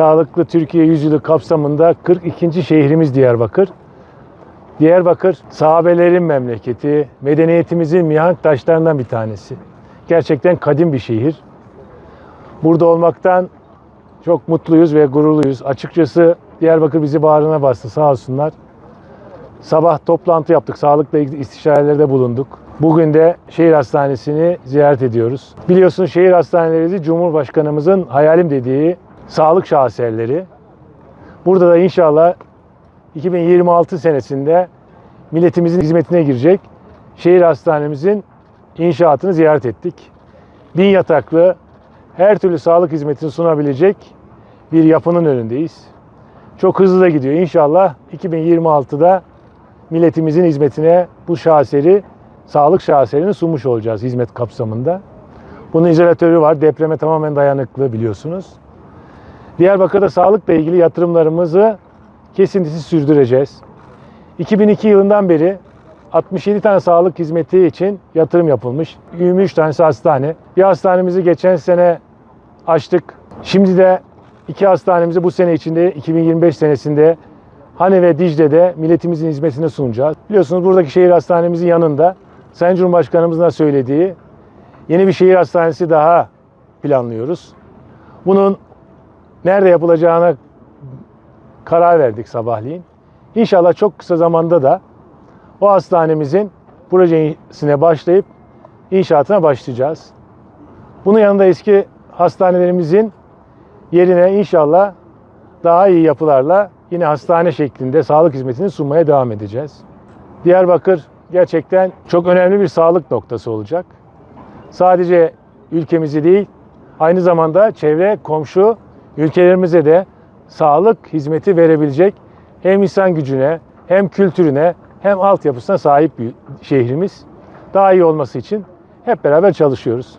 Sağlıklı Türkiye Yüzyılı kapsamında 42. şehrimiz Diyarbakır. Diyarbakır sahabelerin memleketi, medeniyetimizin mihenk taşlarından bir tanesi. Gerçekten kadim bir şehir. Burada olmaktan çok mutluyuz ve gururluyuz. Açıkçası Diyarbakır bizi bağrına bastı sağ olsunlar. Sabah toplantı yaptık, sağlıkla ilgili istişarelerde bulunduk. Bugün de şehir hastanesini ziyaret ediyoruz. Biliyorsunuz şehir hastaneleri Cumhurbaşkanımızın hayalim dediği sağlık şaheserleri. Burada da inşallah 2026 senesinde milletimizin hizmetine girecek şehir hastanemizin inşaatını ziyaret ettik. Bin yataklı her türlü sağlık hizmetini sunabilecek bir yapının önündeyiz. Çok hızlı da gidiyor. İnşallah 2026'da milletimizin hizmetine bu şaheseri, sağlık şaheserini sunmuş olacağız hizmet kapsamında. Bunun izolatörü var. Depreme tamamen dayanıklı biliyorsunuz. Diyarbakır'da sağlıkla ilgili yatırımlarımızı kesintisiz sürdüreceğiz. 2002 yılından beri 67 tane sağlık hizmeti için yatırım yapılmış. 23 tanesi hastane. Bir hastanemizi geçen sene açtık. Şimdi de iki hastanemizi bu sene içinde 2025 senesinde Hane ve Dicle'de milletimizin hizmetine sunacağız. Biliyorsunuz buradaki şehir hastanemizin yanında Sayın Cumhurbaşkanımızın da söylediği yeni bir şehir hastanesi daha planlıyoruz. Bunun nerede yapılacağına karar verdik sabahleyin. İnşallah çok kısa zamanda da o hastanemizin projesine başlayıp inşaatına başlayacağız. Bunun yanında eski hastanelerimizin yerine inşallah daha iyi yapılarla yine hastane şeklinde sağlık hizmetini sunmaya devam edeceğiz. Diyarbakır gerçekten çok önemli bir sağlık noktası olacak. Sadece ülkemizi değil, aynı zamanda çevre komşu ülkelerimize de sağlık hizmeti verebilecek hem insan gücüne, hem kültürüne, hem altyapısına sahip bir şehrimiz. Daha iyi olması için hep beraber çalışıyoruz.